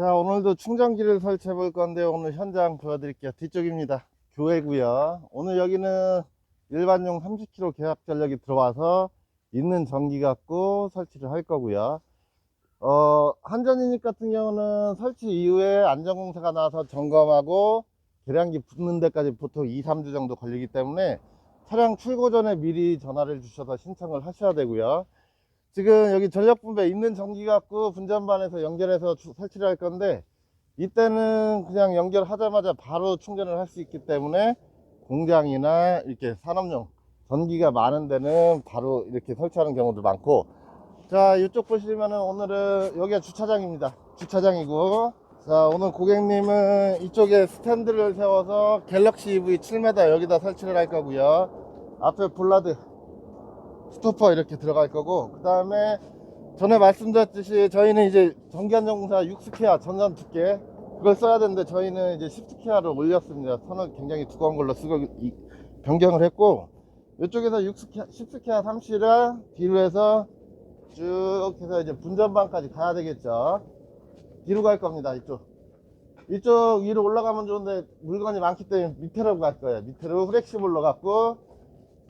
자 오늘도 충전기를 설치해 볼 건데 오늘 현장 보여드릴게요. 뒤쪽입니다. 교회고요. 오늘 여기는 일반용 30kg 계약 전력이 들어와서 있는 전기 갖고 설치를 할 거고요. 어 한전유닛 같은 경우는 설치 이후에 안전공사가 나와서 점검하고 계량기 붙는 데까지 보통 2, 3주 정도 걸리기 때문에 차량 출고 전에 미리 전화를 주셔서 신청을 하셔야 되고요 지금 여기 전력 분배 있는 전기 갖고 분전반에서 연결해서 주- 설치를 할 건데 이때는 그냥 연결하자마자 바로 충전을 할 수 있기 때문에 공장이나 이렇게 산업용 전기가 많은 데는 바로 이렇게 설치하는 경우도 많고. 자 이쪽 보시면은 오늘은 여기가 주차장입니다. 주차장이고. 자 오늘 고객님은 이쪽에 스탠드를 세워서 갤럭시 EV 7m 여기다 설치를 할 거고요 앞에 볼라드 스토퍼 이렇게 들어갈 거고 그 다음에 전에 말씀드렸듯이 저희는 이제 전기안전공사 6스케아 전선 두께 그걸 써야 되는데 저희는 이제 10스케아를 올렸습니다. 선을 굉장히 두꺼운 걸로 쓰고 이- 변경을 했고 이쪽에서 6스케아 10스케아 3시를 뒤로 해서 쭉 해서 이제 분전반까지 가야 되겠죠. 뒤로 갈 겁니다 이쪽. 이쪽 위로 올라가면 좋은데 물건이 많기 때문에 밑으로 갈 거예요. 밑으로 프렉시블로 갖고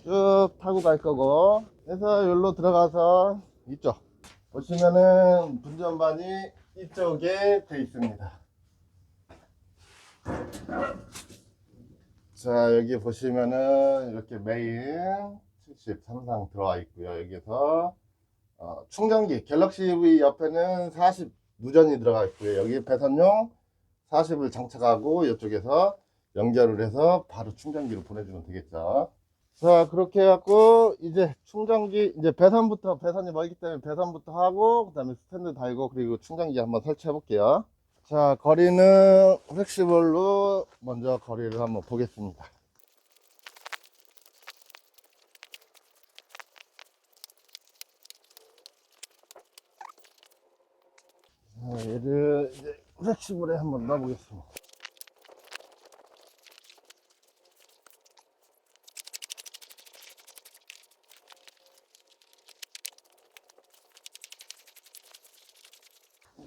쭉 타고 갈 거고. 그래서 여기로 들어가서 이쪽. 보시면은 분전반이 이쪽에 돼 있습니다. 자 여기 보시면은 이렇게 메인 73상 들어와 있고요. 여기서 어, 충전기 갤럭시 EV 옆에는 40 무전이 들어가 있고요. 여기 배선용 40을 장착하고 이쪽에서 연결을 해서 바로 충전기로 보내주면 되겠죠 자 그렇게 해갖고 이제 충전기 이제 배선부터 배선이 멀기 때문에 배선부터 하고 그 다음에 스탠드 달고 그리고 충전기 한번 설치해 볼게요. 자 거리는 플렉시블로 먼저 거리를 한번 보겠습니다. 자 얘를 이제 플렉시블에 한번 넣어 보겠습니다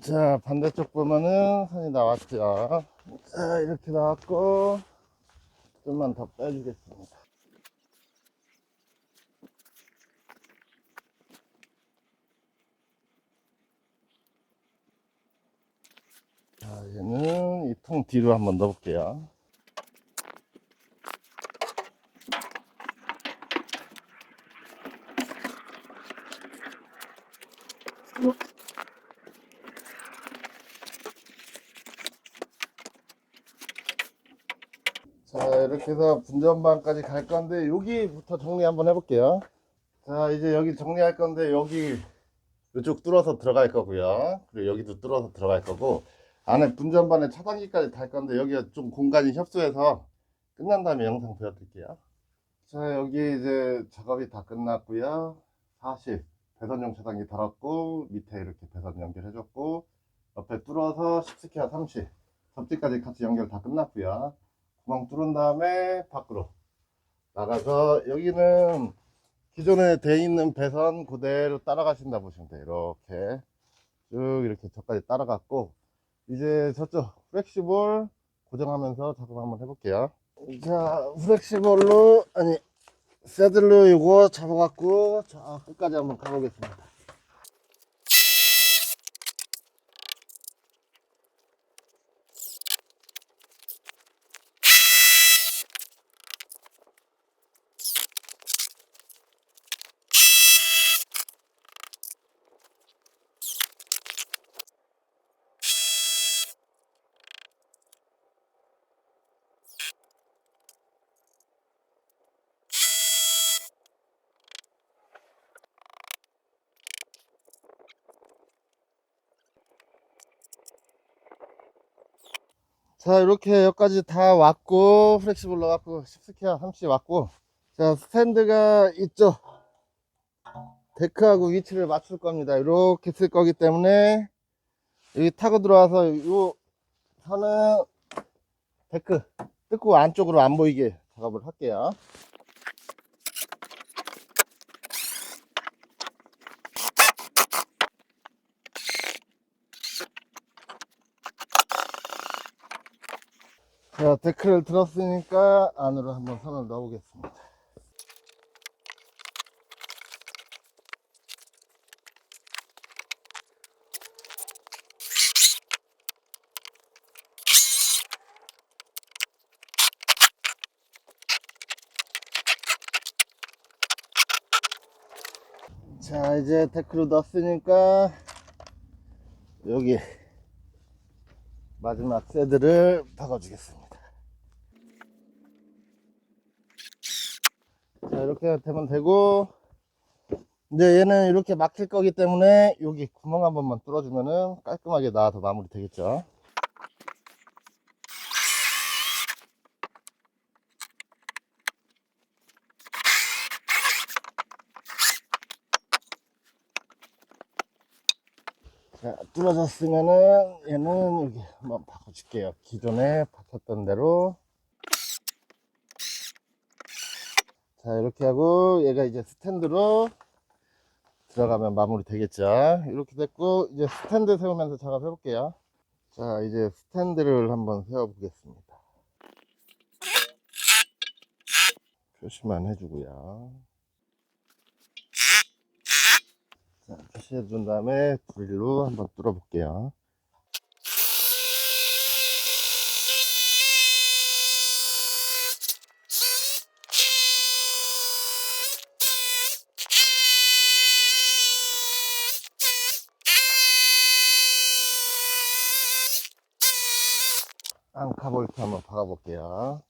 자 반대쪽 보면은 선이 나왔죠. 자 이렇게 나왔고 좀만 더 빼주겠습니다. 자 얘는 이 통 뒤로 한번 넣어볼게요. 자 이렇게 해서 분전반까지 갈 건데 여기부터 정리 한번 해볼게요. 자 이제 여기 정리할 건데 여기 이쪽 뚫어서 들어갈 거고요. 그리고 여기도 뚫어서 들어갈 거고 안에 분전반에 차단기까지 달 건데 여기가 좀 공간이 협소해서 끝난 다음에 영상 보여드릴게요. 자 여기 이제 작업이 다 끝났고요. 40 배선용 차단기 달았고 밑에 이렇게 배선 연결해줬고 옆에 뚫어서 10스키아 30 접지까지 같이 연결 다 끝났고요 구멍 뚫은 다음에 밖으로 나가서 여기는 기존에 돼 있는 배선 그대로 따라가신다 보시면 돼요. 이렇게 쭉 이렇게 저까지 따라갔고 이제 저쪽 플렉시볼 고정하면서 작업 한번 해볼게요. 자 플렉시볼로 아니 새들로 이거 잡아갖고 저 끝까지 한번 가보겠습니다 자 이렇게 여기까지 다 왔고 플렉시블 넣어갖고 10스키야 30 왔고. 자 스탠드가 이쪽 데크하고 위치를 맞출 겁니다. 이렇게 쓸 거기 때문에 여기 타고 들어와서 요 선은 데크 뜯고 안쪽으로 안 보이게 작업을 할게요 자, 데크를 들었으니까 안으로 한번 선을 넣어보겠습니다. 자, 이제 데크를 넣었으니까 여기 마지막 새들을 박아주겠습니다. 이렇게 되면 되고, 이제 얘는 이렇게 막힐 거기 때문에 여기 구멍 한 번만 뚫어주면은 깔끔하게 나와서 마무리 되겠죠. 자, 뚫어졌으면은 얘는 여기 한번 바꿔줄게요. 기존에 박혔던 대로. 자, 이렇게 하고 얘가 이제 스탠드로 들어가면 마무리 되겠죠. 이렇게 됐고, 이제 스탠드 세우면서 작업해 볼게요. 자, 이제 스탠드를 한번 세워 보겠습니다. 표시만 해주고요. 자, 표시해 준 다음에 드릴로 한번 뚫어 볼게요. 카볼트 한번 박아 볼게요.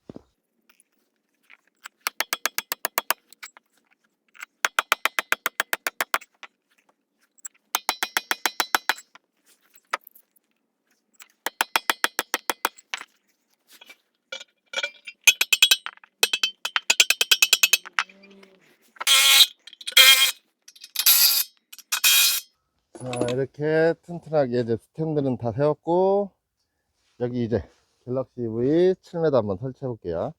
자, 이렇게 튼튼하게 이제 스탠드는 다 세웠고, 여기 이제 갤럭시 V 7m 한번 설치해 볼게요.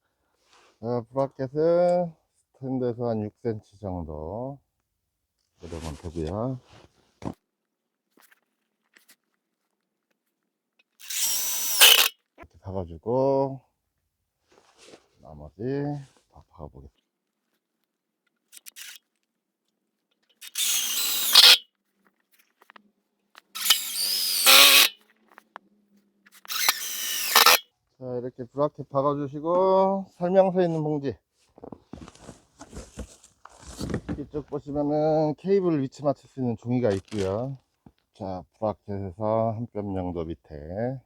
자, 브라켓은 스탠드에서 한 6cm 정도 내려면 되고요. 이렇게 박아주고, 나머지 다 박아보겠습니다. 자, 이렇게 브라켓 박아주시고, 설명서 있는 봉지. 이쪽 보시면은 케이블 위치 맞출 수 있는 종이가 있고요. 자, 브라켓에서 한 뼘 정도 밑에.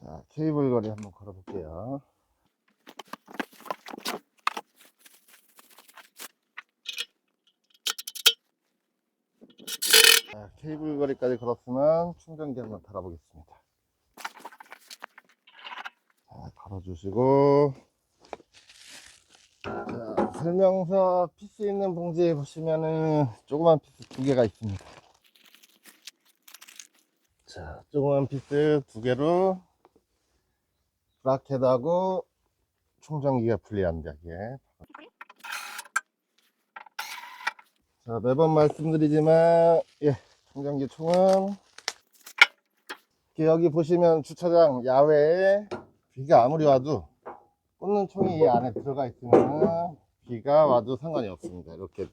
자, 케이블 거리 한번 걸어 볼게요. 자, 케이블 거리까지 걸었으면 충전기 한번 달아보겠습니다. 자, 걸어주시고. 자, 설명서 피스 있는 봉지에 보시면은 조그만 피스 두 개가 있습니다. 자, 조그만 피스 두 개로 브라켓하고 충전기가 분리안 되게. 자, 매번 말씀드리지만, 예, 충전기 총은, 여기 보시면 주차장 야외에 비가 아무리 와도 꽂는 총이 이 안에 들어가 있으면 비가 와도 상관이 없습니다. 이렇게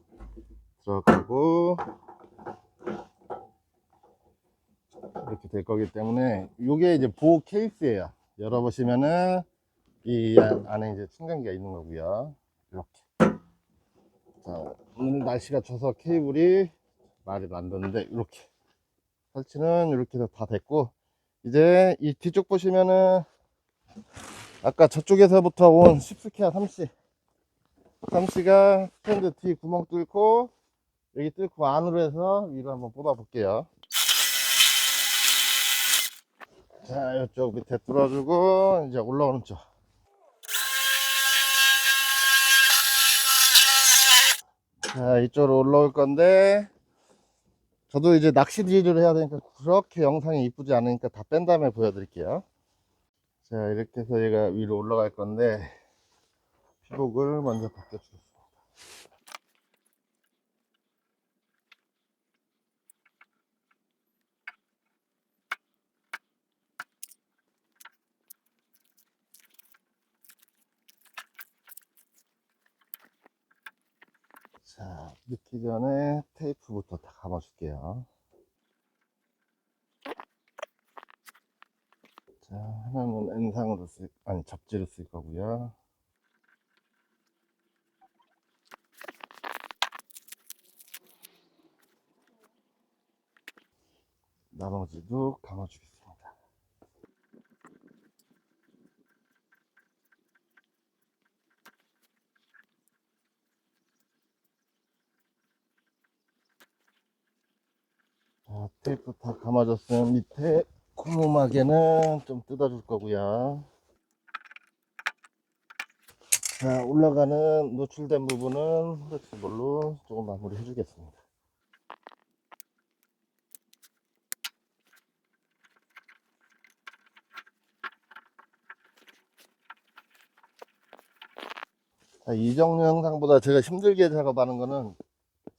들어가고, 이렇게 될 거기 때문에, 이게 이제 보호 케이스예요. 열어보시면은, 이 안에 이제 충전기가 있는 거고요. 이렇게. 자, 오늘 날씨가 져서 케이블이 말이 안 듣는데 이렇게. 설치는 이렇게 다 됐고 이제 이 뒤쪽 보시면은 아까 저쪽에서부터 온 십스키아 3씨. 3씨가 스탠드 뒤 구멍 뚫고 여기 뚫고 안으로 해서 위로 한번 뽑아 볼게요. 자 이쪽 밑에 뚫어주고 이제 올라오는 쪽 자, 이쪽으로 올라올 건데, 저도 이제 낚시 딜을 해야 되니까 그렇게 영상이 이쁘지 않으니까 다 뺀 다음에 보여드릴게요. 자, 이렇게 해서 얘가 위로 올라갈 건데, 피복을 먼저 벗겨주겠습니다. 자, 넣기 전에 테이프부터 다 감아줄게요. 자, 하나는 N상으로 쓸, 아니, 접지로 쓸 거고요. 나머지도 감아주겠습니다. 자, 테이프 다 감아줬으면 밑에 고무막에는 좀 뜯어줄 거고요. 자, 올라가는 노출된 부분은 플렉스볼로 조금 마무리 해주겠습니다. 자, 이정료 영상보다 제가 힘들게 작업하는 거는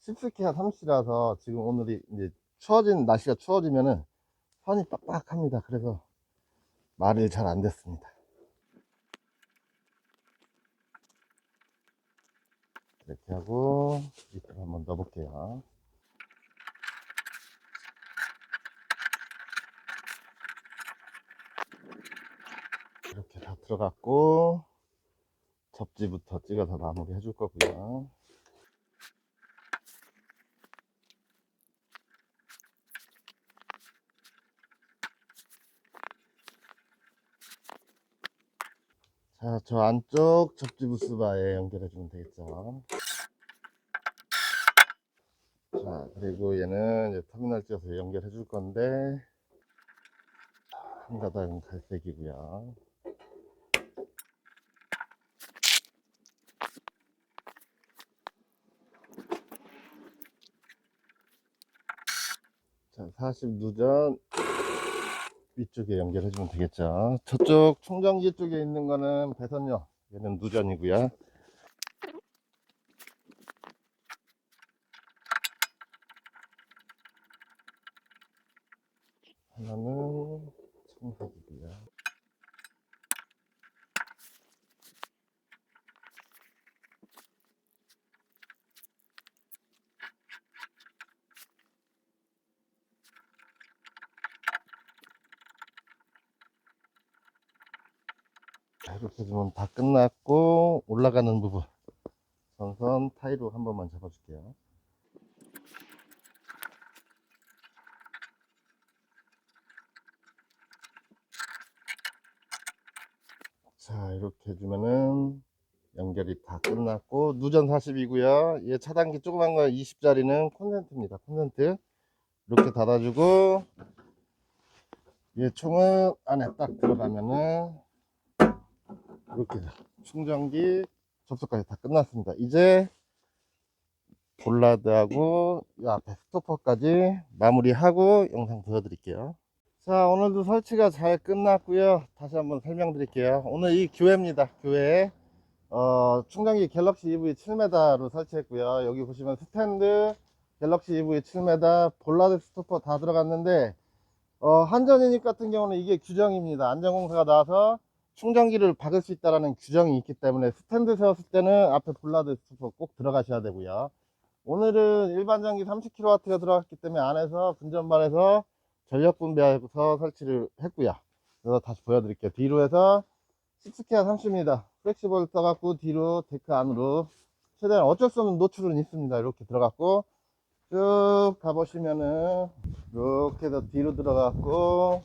10스키가 30이라서 지금 오늘이 이제 추워진 날씨가 추워지면은 선이 빡빡합니다. 그래서 말이 잘안 됐습니다. 이렇게 하고 밑으로 한번 넣어볼게요. 이렇게 다 들어갔고 접지부터 찍어서 마무리 해줄 거고요. 자, 저 안쪽 접지 부스바에 연결해 주면 되겠죠. 자, 그리고 얘는 이제 터미널 찍어서 연결해 줄 건데, 한 가닥은 갈색이고요. 자, 40 누전 위쪽에 연결해 주면 되겠죠. 저쪽 충전기 쪽에 있는 거는 배선료, 얘는 누전이고요. 하나는 청색이고요. 자, 이렇게 해주면 다 끝났고 올라가는 부분. 선선 타이로 한 번만 잡아줄게요. 자 이렇게 해주면은 연결이 다 끝났고 누전 40이고요. 얘 차단기 조그만 거 20짜리는 콘센트입니다. 콘센트. 이렇게 닫아주고 얘 총은 안에 딱 들어가면은 이렇게 충전기 접속까지 다 끝났습니다. 이제 볼라드하고 이 앞에 스토퍼까지 마무리하고 영상 보여드릴게요. 자 오늘도 설치가 잘 끝났고요. 다시 한번 설명드릴게요. 오늘 이 교회입니다. 교회. 어, 충전기 갤럭시 EV 7m로 설치했고요. 여기 보시면 스탠드 갤럭시 EV 7m 볼라드 스토퍼 다 들어갔는데 어, 한전유닛 같은 경우는 이게 규정입니다. 안전공사가 나와서 충전기를 박을 수 있다는 규정이 있기 때문에 스탠드 세웠을 때는 앞에 볼라드 스토퍼 꼭 들어가셔야 되고요 오늘은 일반 전기 30kW가 들어갔기 때문에 안에서 분전반에서 전력 분배해서 설치를 했고요. 그래서 다시 보여드릴게요. 뒤로 해서 6K가 30입니다. 플렉시볼 써갖고 뒤로 데크 안으로 최대한 어쩔 수 없는 노출은 있습니다. 이렇게 들어갔고 쭉 가보시면은 이렇게 해서 뒤로 들어갔고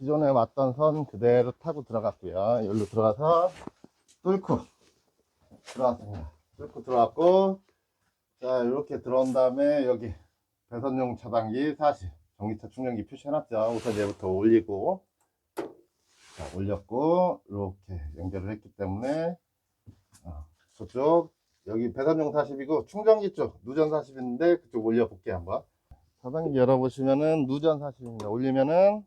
기존에 왔던 선 그대로 타고 들어갔고요. 여기로 들어가서 뚫고 들어왔습니다. 뚫고 들어왔고 자 이렇게 들어온 다음에 여기 배선용 차단기 40 전기차 충전기 표시해놨죠. 우선 얘부터 올리고, 자, 올렸고, 이렇게 연결을 했기 때문에, 어, 저쪽, 여기 배선용 40이고, 충전기 쪽, 누전 40인데, 그쪽 올려볼게요, 한번. 차단기 열어보시면은, 누전 40입니다. 올리면은,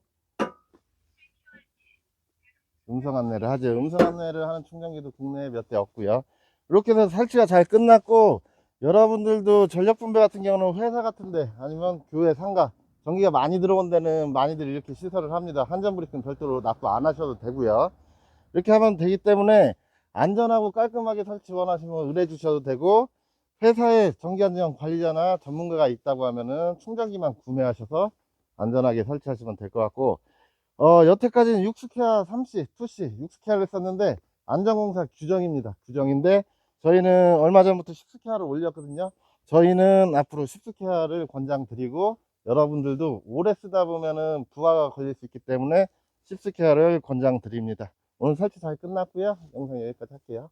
음성 안내를 하죠. 음성 안내를 하는 충전기도 국내에 몇 대 없고요 이렇게 해서 설치가 잘 끝났고, 여러분들도 전력 분배 같은 경우는 회사 같은데, 아니면 교회 상가, 전기가 많이 들어온 데는 많이들 이렇게 시설을 합니다. 한전 브리크는 별도로 납부 안 하셔도 되고요. 이렇게 하면 되기 때문에 안전하고 깔끔하게 설치 원하시면 의뢰 주셔도 되고 회사에 전기안전 관리자나 전문가가 있다고 하면은 충전기만 구매하셔서 안전하게 설치하시면 될 것 같고 어, 여태까지는 6스케아 3C, 2C, 6스케아를 했었는데 안전공사 규정입니다. 규정인데 저희는 얼마 전부터 10스케아를 올렸거든요. 저희는 앞으로 10스케아를 권장드리고 여러분들도 오래 쓰다 보면은 부하가 걸릴 수 있기 때문에 10스케아를 권장드립니다. 오늘 설치 잘 끝났고요. 영상 여기까지 할게요.